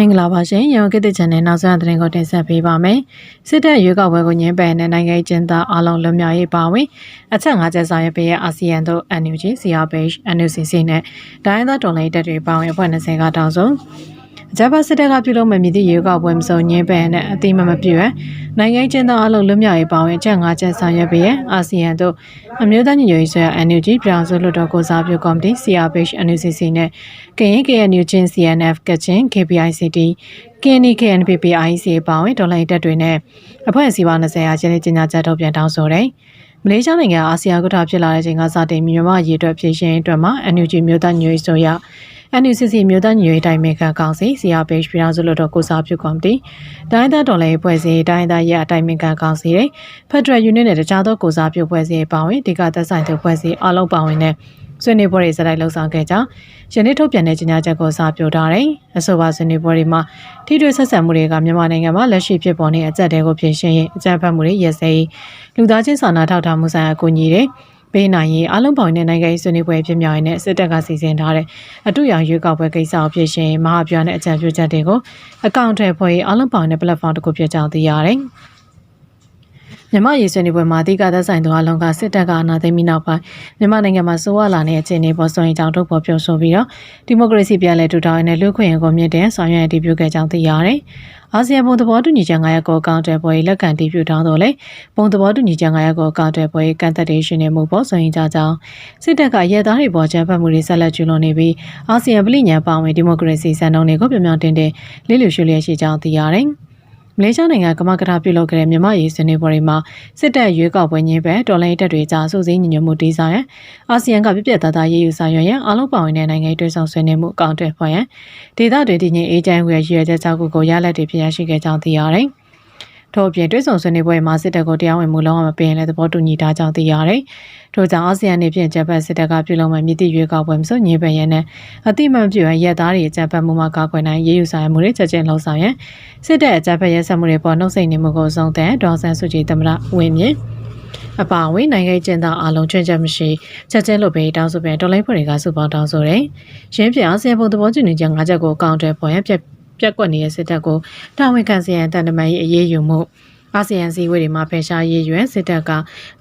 မင်္ဂလာပါရှင်ရုံကိတဲ့ channel နောက်ဆုံးသတင်းကိုတင်ဆက်ပေးပါမယ်စစ်တပ်ရွေးကောက်ပွဲကိုညှင်းပယ်တဲ့နိုင်ငံရေးကျင်းသားအားလုံးလွတ်မြောက်ရေးပါဝင်အချက်၅ချက်ဆောင်ရွက်ပေးတဲ့အာဆီယံတို့ NUG, CRPH, NUCC နဲ့ဒိုင်းသားတော်လှန်ရေးတပ်တွေပါဝင်အဖွဲ့20ကတောင်းဆို ဂျပန်စစ်တပ်ကပြုလုပ်မဲ့မြည်သည့်ရေကောက်ပွဲမစုံညင်းပယ်နဲ့အတိမမပြည့်ရနိုင်ငံကျင်းသားအလုံးလွတ်မြောက်ရေးပါဝင်ချက်၅ချက်ဆောင်ရွက်ပေးရအာဆီယံတို့အမျိုးသားညီညွတ်ရေးဆွေး NUG ပြောင်စုလွတ်တော်ကိုစားပြုကော်မတီ CRPH NUCC နဲ့ကရင် KNU ချင်း CNF ကချင် KPICT KNI KNPP IC ပါဝင်ဒေါ်လာတက်တွေနဲ့အဖွဲ့အစည်းပါ20ရာချင်းချင်းညာချက်ထုတ်ပြန်တောင်းဆိုတယ်မလေးရှားနိုင်ငံအာဆီယံကထဖြစ်လာတဲ့ချိန်ကစတင်မြန်မာရေအတွက်ဖြည့်ရှင်အတွက်မှာ NUG မြို့သားညွေဆိုရ NUCC မြို့သားညွေတိုင်မေခံကောင်စီ CRPH ပြည်ထောင်စုလွှတ်တော်ကိုစားပြုကော်မတီတိုင်းသားတော်လှန်ရေးဖွဲ့စည်းတိုင်းသားရဲ့အတိုင်ပင်ခံကောင်စီတွေ Federal Union နဲ့တခြားသောကိုစားပြုဖွဲ့စည်းပါဝင်ဒီကသက်ဆိုင်သူဖွဲ့စည်းအလုံးပါဝင်တဲ့ဆွေးနွေးပွဲတွေစတိုက်လှုပ်ဆောင်ခဲ့ကြောင်းယနေ့ထုတ်ပြန်တဲ့ကြေညာချက်ကိုစာပြထားတယ်။အဆိုပါဆွေးနွေးပွဲတွေမှာထိတွေ့ဆက်ဆံမှုတွေကမြန်မာနိုင်ငံမှာလက်ရှိဖြစ်ပေါ်နေတဲ့အကြက်တဲကိုပြင်ရှင်းရေးအကြမ်းဖက်မှုတွေရက်စဲရေးလူသားချင်းစာနာထောက်ထားမှုဆိုင်ရာအကူအညီတွေ ပေးနိုင်ရေးအလုံးပေါင်းတဲ့နိုင်ငံရေးဆွေးနွေးပွဲဖြစ်မြောက်ရင်စစ်တပ်ကစီစဉ်ထားတဲ့အတူရောင်ရွေးကောက်ပွဲကိစ္စအဖြစ်ရှင်မဟာပြောင်းတဲ့အကြံပြုချက်တွေကိုအကောင့်ထဲဖွဲ့ရေးအလုံးပေါင်းတဲ့ platform တစ်ခုဖြစ်ကြောင်းသိရတယ်။ မြန်မာရေးဆွေးနွေးပွဲမှာအဓိကသက်ဆိုင်သူအလုံးကစစ်တပ်ကအနာသိမ်းပြီးနောက်ပိုင်းမြန်မာနိုင်ငံမှာစိုးရလာတဲ့အခြေအနေပေါ်ဆိုရင်ကြောင့်ထုတ်ဖော်ပြောဆိုပြီးတော့ဒီမိုကရေစီပြန်လည်ထူထောင်ရေးနဲ့လူ့ခွင့်ရေးကိုမြင့်တင်ဆောင်ရွက်အတည်ပြုခဲ့ကြောင်းသိရတယ်။အာဆီယံဘုံသဘောတူညီချက်9ရပ်ကိုအကောင့်တွေပေါ်ရေးလက်ခံတည်ပြုထားတော့လေဘုံသဘောတူညီချက်9ရပ်ကိုအကောင့်တွေပေါ်ရေးကန့်သက်တဲ့ရှင်နေမှုပေါ်ဆိုရင်ကြကြောင်းစစ်တပ်ကရဲသားတွေပေါ်ချမ်းဖတ်မှုတွေဆက်လက်ကျူးလွန်နေပြီးအာဆီယံပြည်ညံပါဝင်ဒီမိုကရေစီစံနှုန်းတွေကိုပြောင်ပြောင်တင်တင်လေးလူရှုလျက်ရှိကြောင်းသိရတယ်။မ လေးရှားနိုင်ငံကမကထပြုလုပ်ခဲ့တဲ့မြန်မာရေးဆွေးနွေးပွဲတွေမှာစစ်တပ်ရွေးကောက်ပွဲညင်းပဲတော်လိုင်းတပ်တွေကြားစုစည်းညီညွတ်မှုတည်ဆောက်ရန်အာဆီယံကပြပြတသားရေးယူဆောင်ရွက်ရန်အားလုံးပါဝင်တဲ့နိုင်ငံတွေဆောင်ဆွေးနွေးမှုအကောင့်တွေဖွဲ့ရန်ဒေသတွေတည်ငြိမ်အေးချမ်းဝယ်ရည်ရွယ်ချက်ကြောင့်ကိုရလက်တွေဖြစ်ရရှိခဲ့ကြောင်းသိရတယ်။ ထို့အပြင်တွဲဆောင်ဆွေးနွေးပွဲမှာစစ်တပ်ကိုတရားဝင်မှုလုံးဝမပင်လဲသဘောတူညီထားကြောင်းသိရတယ်။ထို့ကြောင့်အာဆီယံနေဖြင့်ဂျပန်စစ်တပ်ကပြုလုပ်မဲ့မြစ်တိရွေးကောက်ပွဲမစွညင်းပယ်ရန်နဲ့အတိမတ်ပြုရန်ရက်သားတွေဂျပန်မှုမှာကာကွယ်နိုင်ရေးယူဆိုင်မှုတွေချက်ချင်းလှုံ့ဆော်ရန်စစ်တပ်အကြမ်းဖက်ရဲစက်မှုတွေပေါ်နှုတ်ဆက်နေမှုကိုစုံတဲ့ဒေါ်ဆန်စုကြည်သမ္မတဝင်မြင့်အပါအဝင်နိုင်ငံကျင်းသားအလုံးချွင်းချက်မရှိချက်ချင်းလုပ်ပေးတောင်းဆိုပြန်ဒေါ်လိုက်ဖွဲ့တွေကစုပေါင်းတောင်းဆိုတယ်။ရင်းပြအာဆီယံဘုံသဘောတူညီချက်၅ချက်ကိုအကောင့်တွေပေါ်ရန် ပြက်ပြက်ကွက်နေတဲ့စစ်တပ်ကိုတာဝန်ခံစီရင်တန်တမန်ရေးအရေးယူမှုအာဆီယံစည်းဝေးတွေမှာဖယ်ရှားရေးရွယ်စစ်တပ်က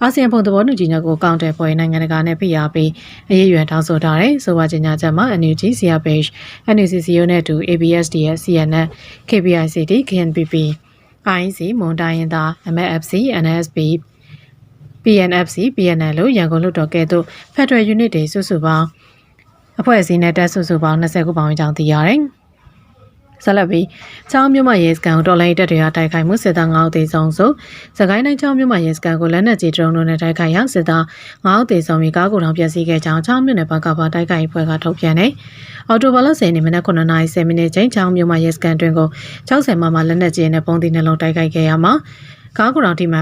အာဆီယံပုံသဘောတူညီချက်ကိုကောင်းတယ်ဖွဲ့နိုင်ငံတကာနဲ့ဖိအားပေးအရေးရွယ်တောင်းဆိုထားတယ်။ဆိုပါကြေညာချက်မှာ NUG, CRPH, NUCCO နဲ့တူ ABSDF, CNN, KPICT, KNPP, IC, မွန်တိုင်းရင်သား MFC, NSB PNFC, PNL လို့ရန်ကုန်လွှတ်တော်ကဲ့သို့ Federal Unit တွေစုစုပေါင်းအဖွဲ့အစည်းနဲ့တက်စုစုပေါင်း20ခုပေါင်းကြောင်းသိရတယ်။ ဆက်လက်ပြီးချောင်းမြို့မရဲစကန်ကိုတော်လိုင်းတက်တွေကတိုက်ခိုက်မှုစစ်သား9ဦးသေဆုံးဆိုစကိုင်းတိုင်းချောင်းမြို့မရဲစကန်ကိုလက်နက်ကြီးဒရုန်းတို့နဲ့တိုက်ခိုက်ရာစစ်သား9ဦးသေဆုံးပြီးကားကိုတောင်ပျက်စီးခဲ့ကြောင်းချောင်းမြို့နယ်ဘက်ကပါတိုက်ခိုက်ဖွဲ့ကထုတ်ပြန်တယ်။အော်တိုဘလ10နှစ်မိနစ်9:30မိနစ်ချိန်ချောင်းမြို့မရဲစကန်တွင်ကို60မမလက်နက်ကြီးနဲ့ပုံးတီနှလုံးတိုက်ခိုက်ခဲ့ရမှာကားကိုတောင်ဒီမှာ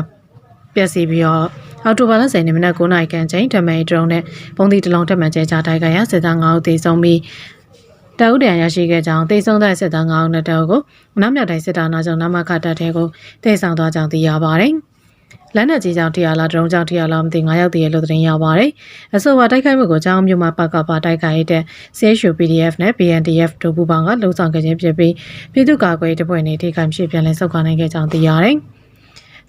ပျက်စီးပြီးတော့အော်တိုဘာလ10နှစ်မိနစ်9နာရီခန့်ချိန်ဓမ္မရီဒရုန်းနဲ့ပုံးတီတစ်လုံးတက်မှန်ကျဲချတိုက်ခိုက်ရာစစ်သား9ဦးသေဆုံးပြီး တအုပ်တရရရှိခဲ့ကြောင်းတိတ်ဆုံးတဲ့စစ်သား9ဦးနဲ့တအုပ်ကိုနောက်မြောက်တိုင်းစစ်သားနာကြောင့်နမခတပ်ထဲကိုတိတ်ဆောင်သွားကြောင်းသိရပါတယ်။လက်နက်ကြီးကြောင့်တရားလာဒရုန်းကြောင့်တရားလာမသိ9ရောက်တည်းလို့သတင်းရပါတယ်။အဆိုပါတိုက်ခိုက်မှုကိုကြောင်းမြို့မှာပကပတိုက်ခိုက်တဲ့ CSU PDF နဲ့ BNDF တို့ပူးပေါင်းကလုံဆောင်ခဲ့ခြင်းဖြစ်ပြီးပြည်သူ့ကာကွယ်ရေးတပ်ဖွဲ့နေထိခိုက်ဖြစ်ပြန်လည်ဆုတ်ခွာနိုင်ခဲ့ကြောင်းသိရတယ်။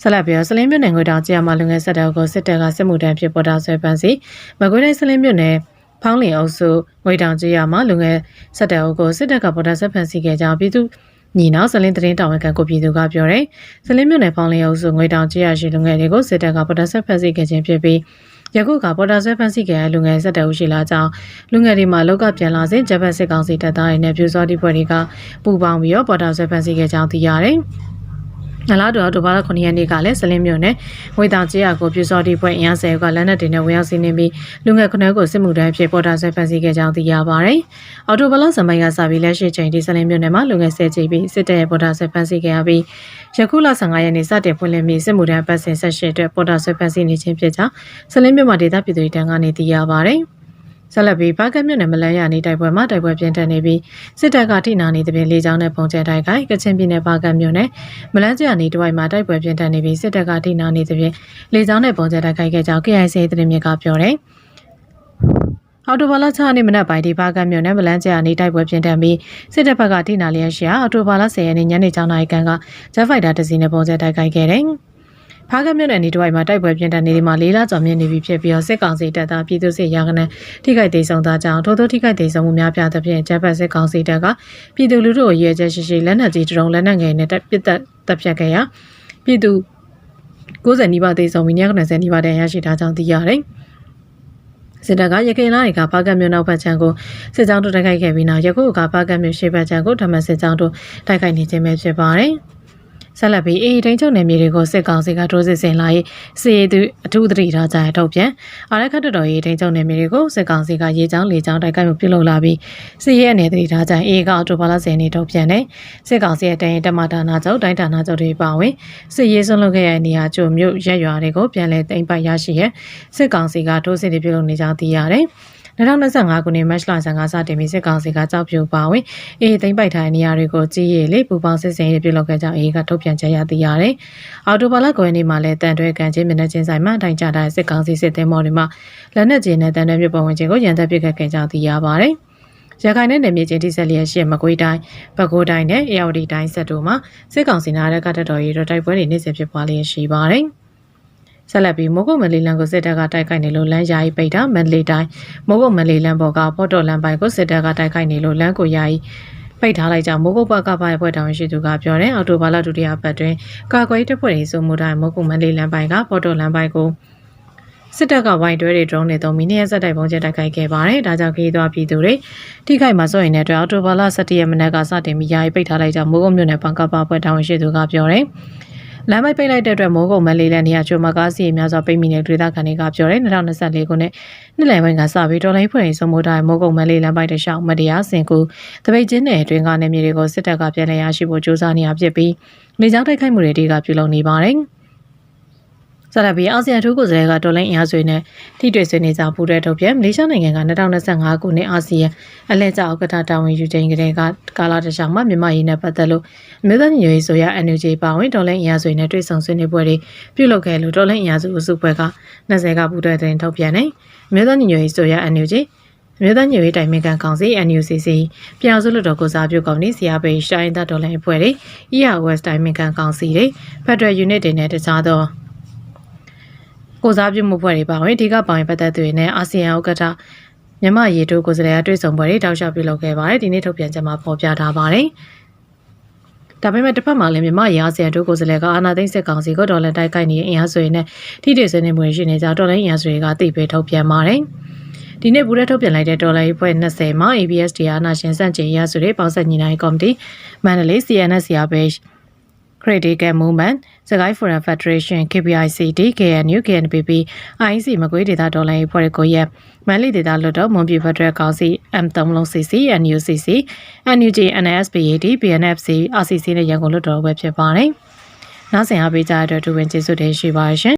ဆက်လက်ပြီးစလင်းမြို့နယ်ငွေတောင်ကျရမှာလူငယ်ဆက်တပ်ကိုစစ်တပ်ကစစ်မှုထမ်းဖြစ်ပေါ်တာဆွဲပန်းစီမကွေးတိုင်းစလင်းမြို့နယ် ဖောင်းလင်အုပ်စုငွေတောင်ကျေးရွာမှာလူငယ်ဆက်တဲ့အုပ်ကိုစစ်တပ်ကပေါ်တာဆက်ဖန်စီခဲ့ကြောင်းပြည်သူညီနောင်စလင်းတရင်တာဝန်ခံကိုပြည်သူကပြောတယ်။စလင်းမြို့နယ်ဖောင်းလင်အုပ်စုငွေတောင်ကျေးရွာရှိလူငယ်တွေကိုစစ်တပ်ကပေါ်တာဆက်ဖန်စီခဲ့ခြင်းဖြစ်ပြီးယခုကပေါ်တာဆွဲဖန်စီခဲ့တဲ့လူငယ်ဆက်တအုပ်ရှိလာကြောင်းလူငယ်တွေမှာလောက်ကပြန်လာစဉ်ဂျပန်စစ်ကောင်စီတပ်သားတွေနဲ့ပြူစောတိဖွဲ့တွေကပူပေါင်းပြီးတော့ပေါ်တာဆွဲဖန်စီခဲ့ကြောင်းသိရတယ်။ နလာတော်တိုဘာလ9ရက်နေ့ကလည်းစလင်းမြို့နယ်ဝေတောင်ကျေးရွာကိုပြူစောတိဖွဲ့အင်အားဆယ်ကလက်နက်တွေနဲ့ဝင်ရောက်စီးနှင်းပြီးလူငယ်ခုနှစ်ကိုစစ်မှုထမ်းဖြစ်ပေါ်တာဆွဲဖန်ဆီးခဲ့ကြောင်းသိရပါတယ်။အော်တိုဘလဇမိုင်းကစပြီးလက်ရှိချိန်ဒီစလင်းမြို့နယ်မှာလူငယ်ဆယ်ချီပြီးစစ်တပ်ရဲ့ပေါ်တာဆွဲဖန်ဆီးခဲ့ရပြီးယခုလ15ရက်နေ့စတင်ဖွင့်လှစ်ပြီးစစ်မှုထမ်းပတ်စဉ်ဆက်ရှိအတွက်ပေါ်တာဆွဲဖန်ဆီးနေခြင်းဖြစ်ကြောင်းစလင်းမြို့မှာဒေသပြည်သူတွေတန်းကနေသိရပါတယ်။ ဆက်လက်ပြီးဘာကတ်မြို့နယ်မလန်းရနေတိုက်ပွဲမှာတိုက်ပွဲပြင်းထန်နေပြီးစစ်တပ်ကထိနာနေတဲ့ပြင်လေကြောင်းနဲ့ပုံကျဲတိုက်ခိုက်ကချင်ပြည်နယ်ဘာကတ်မြို့နယ်မလန်းကျနေတဝိုက်မှာတိုက်ပွဲပြင်းထန်နေပြီးစစ်တပ်ကထိနာနေတဲ့ပြင်လေကြောင်းနဲ့ပုံကျဲတိုက်ခိုက်ခဲ့ကြောင်း KIC သတင်းမြစ်ကပြောတယ်အော်တိုဘာလ6ရက်နေ့မနက်ပိုင်းဒီဘာကမြို့နယ်မလန်းကျအနီးတိုက်ပွဲပြင်းထန်ပြီးစစ်တပ်ဘက်ကတိနာလျက်ရှိရာအော်တိုဘာလ10ရက်နေ့ညနေ6နာရီခန့်ကဂျက်ဖိုက်တာတစ်စီးနဲ့ပုံစံတိုက်ခိုက်ခဲ့တယ်။ ဖားကမြို့နယ်နေတစ်ဝိုက်မှာတိုက်ပွဲပြင်းထန်နေဒီမှာလေးလကျော်မြင့်နေပြီဖြစ်ပြီးတော့စစ်ကောင်စီတပ်သားပြည်သူစစ်ရာခနဲ့ထိခိုက်ဒေဆုံးသားကြောင့်ထို့သောထိခိုက်ဒေဆုံးမှုများပြားသဖြင့်ဂျပန်စစ်ကောင်စီတပ်ကပြည်သူလူထုကိုရည်ရွယ်ချက်ရှိရှိလက်နက်ကြီးတရုံလက်နက်ငယ်နဲ့တပ်ပစ်တပ်တပ်ဖြတ်ခဲ့ရာပြည်သူ90နီးပါးဒေဆုံးပြီး90နီးပါးတန်ရရှိထားကြောင်းသိရတယ်။စစ်တပ်ကရခိုင်လာတွေကပါကတ်မြို့နောက်ဘက်ခြမ်းကိုစစ်ကြောင်းတို့တိုက်ခိုက်ခဲ့ပြီးနောက်ယခုကပါကတ်မြို့ရှေ့ဘက်ခြမ်းကိုဓမ္မစစ်ကြောင်းတို့တိုက်ခိုက်နေခြင်းပဲဖြစ်ပါတယ်။ ဆက်လက်ပြီးအေးတိုင်းချုပ်နယ်မြေတွေကိုစစ်ကောင်စီကထိုးစစ်ဆင်လာရေးစီရေးသူအထူးသတိထားကြရထုတ်ပြန်အာရခတ်တော်ရေးတိုင်းချုပ်နယ်မြေတွေကိုစစ်ကောင်စီကရေချောင်းလေချောင်းတိုက်ခိုက်မှုပြုလုပ်လာပြီးစီရေးအနေသတိထားကြအေးကအော်တိုဘာလ10ရက်နေ့ထုတ်ပြန်တယ်စစ်ကောင်စီရဲ့တရင်တမဒါနာချုပ်တိုင်းဌာနချုပ်တွေပါဝင်စစ်ရေးဆုံးလုပ်ခဲ့တဲ့နေရာကျို့မြို့ရက်ရွာတွေကိုပြန်လည်သိမ်းပိုက်ရရှိရစစ်ကောင်စီကထိုးစစ်တွေပြုလုပ်နေကြောင်းသိရတယ် 2025ခုနှစ်မတ်လ15စတင်ပြီးစစ်ကောင်စီကကြောက်ပြူပါဝင်အေးသိမ့်ပိုက်ထားတဲ့နေရာတွေကိုကြီးရည်လေးပူပေါင်းစစ်စင်ရေးပြုလုပ်ခဲ့ကြောင်းအေးကထုတ်ပြန်ချက်ရသိရတယ်။အော်တိုဘာလ9ရက်နေ့မှာလည်းတန်တွဲကန်ချင်းမျက်နှာချင်းဆိုင်မှာတိုင်ကြတဲ့စစ်ကောင်စီစစ်သည်မော်တွေမှာလက်နက်ကြီးနဲ့တန်တွဲမြို့ပတ်ဝန်းကျင်ကိုရန်တပ်ပစ်ခတ်ခဲ့ကြောင်းသိရပါတယ်။ရခိုင်နဲ့နယ်မြေချင်းတိဆက်လျက်ရှိမကွေးတိုင်းပဲခူးတိုင်းနဲ့အေရဝတီတိုင်းဆက်တို့မှာစစ်ကောင်စီနာရကတတော်ရီတို့တိုက်ပွဲတွေနေ့စဉ်ဖြစ်ပွားလျက်ရှိပါတယ်။ ဆက်လက်ပြီးမိုးကုတ်မလီလန်ကိုစစ်တပ်ကတိုက်ခိုက်နေလို့လမ်းယာယီပိတ်တာမန္တလေးတိုင်းမိုးကုတ်မလီလန်ဘော်ကပေါ်တော်လန်ပိုင်ကိုစစ်တပ်ကတိုက်ခိုက်နေလို့လမ်းကိုယာယီပိတ်ထားလိုက်ကြမိုးကုတ်ဘက်ကပါရဲ့ဖွဲ့တောင်ရှိသူကပြောတယ်အော်တိုဘာလဒုတိယပတ်တွင်ကာကွယ်တပ်ဖွဲ့ရေးစုမှုတိုင်းမိုးကုတ်မန္တလေးလမ်းပိုင်ကပေါ်တော်လမ်းပိုင်ကိုစစ်တပ်ကဝိုင်းတွဲတွေ drone နဲ့သုံးပြီးနေရဆက်တိုက်ပုံကျတိုက်ခိုက်ခဲ့ပါတယ်။ဒါကြောင့်ခရီးသွားပြည်သူတွေထိခိုက်မှာစိုးရင်တဲ့အတွက်အော်တိုဘာလ17ရက်မနက်ကစတင်ပြီးယာယီပိတ်ထားလိုက်ကြမိုးကုတ်မြို့နယ်ပန်ကပါဖွဲ့တောင်ရှိသူကပြောတယ်။ လမ်းမိုက်ပိတ်လိုက်တဲ့အတွက်မိုးကုတ်မလေးလည်းနေရာချိုမကားစီများစွာပိတ်မိတဲ့ဒေသခံတွေကပြောတယ်2024ခုနှစ်နှစ်လယ်ပိုင်းကစပြီးတော်လိုင်းဖွင့်ရေးဆုံးမိုးတိုင်းမိုးကုတ်မလေးလမ်းပိုက်တလျှောက်မတရားစင်ကူတပိတ်ချင်းနယ်အတွင်းကနေမြေတွေကိုစစ်တပ်ကပြန်လည်ရရှိဖို့ကြိုးစားနေရဖြစ်ပြီးလေကြောင်းတိုက်ခိုက်မှုတွေအတွေကပြုလုပ်နေပါတယ်။ ဆရာဘီအာဆီယံထူးကိုယ်စားလှယ်ကတော်လိုင်းအင်အားဆွေနဲ့ထိတွေ့ဆွေးနွေးကြပူးတဲ့ထုတ်ပြန်မလေးရှားနိုင်ငံက2025ခုနှစ်အာဆီယံအလဲကျဥက္ကဋ္ဌတာဝန်ယူချိန်ကလေးကကာလာတခြားမှာမြန်မာရေးနဲ့ပတ်သက်လို့အမျိုးသားညီညွတ်ရေးဆိုရ NUG ပါဝင်တော်လိုင်းအင်အားဆွေနဲ့တွေ့ဆုံဆွေးနွေးပွဲတွေပြုလုပ်ခဲ့လို့တော်လိုင်းအင်အားစုအစုပွဲက20ကပူးတဲ့တင်ထုတ်ပြန်တယ်အမျိုးသားညီညွတ်ရေးဆိုရ NUG အမျိုးသားညွေတိုင်မင်ကန်ကောင်စီ NUCC ပြည်အောင်စုလွှတ်တော်ကိုစားပြုကော်မတီဆီယာပေရှိုင်းသားဒေါ်လာအဖွဲ့တွေ ERWest တိုင်မင်ကန်ကောင်စီတွေ Federal Unit တွေနဲ့တခြားသော ကိုစားပြုမှုဖွဲ့တွေပါဝင်အဓိကပိုင်ပတ်သက်သူတွေနဲ့အာဆီယံဥက္ကဋ္ဌမြန်မာရေတိုကိုယ်စားလှယ်အတွေ့ဆုံပွဲတွေတောက်လျှောက်ပြုလုပ်ခဲ့ပါတယ်ဒီနေ့ထုတ်ပြန်ချက်မှာဖော်ပြထားပါတယ်ဒါပေမဲ့တစ်ဖက်မှာလည်းမြန်မာရာဆီယံတို့ကိုယ်စားလှယ်ကအာနာသိန်းစစ်ကောင်စီကိုဒေါ်လာတိုက်ခိုက်နေတဲ့အင်အားစုတွေနဲ့ထိတွေ့ဆွေးနွေးမှုရှိနေကြဒေါ်လာအင်အားစုတွေကသိပေးထုတ်ပြန်ပါတယ်ဒီနေ့ပူရက်ထုတ်ပြန်လိုက်တဲ့ဒေါ်လာရေးဖွဲ့20မှာ ABS တရားနာရှင်စန့်ကျင်ရစုတွေပေါင်းဆက်ညီနိုင်ကော်မတီမန္တလေး CNS ရာဘေး Critical Movement စကိုင်း Foreign Federation KPICD KNU KNPP IC မကွေးဒေတာဒေါ်လာရေးဖွဲ့ကိုရက်မန်လီဒေတာလွတ်တော်မွန်ပြည်ဖက်ဒရယ်ကောင်စီ M3 လုံး CC NUCC NUG NSPAD BNFC RCC နဲ့ရန်ကုန်လွတ်တော်ပဲဖြစ်ပါတယ်။နောက်ဆင်အားပေးကြတဲ့အတွက်ဒူဝင်ကျေးဇူးတင်ရှိပါရှင်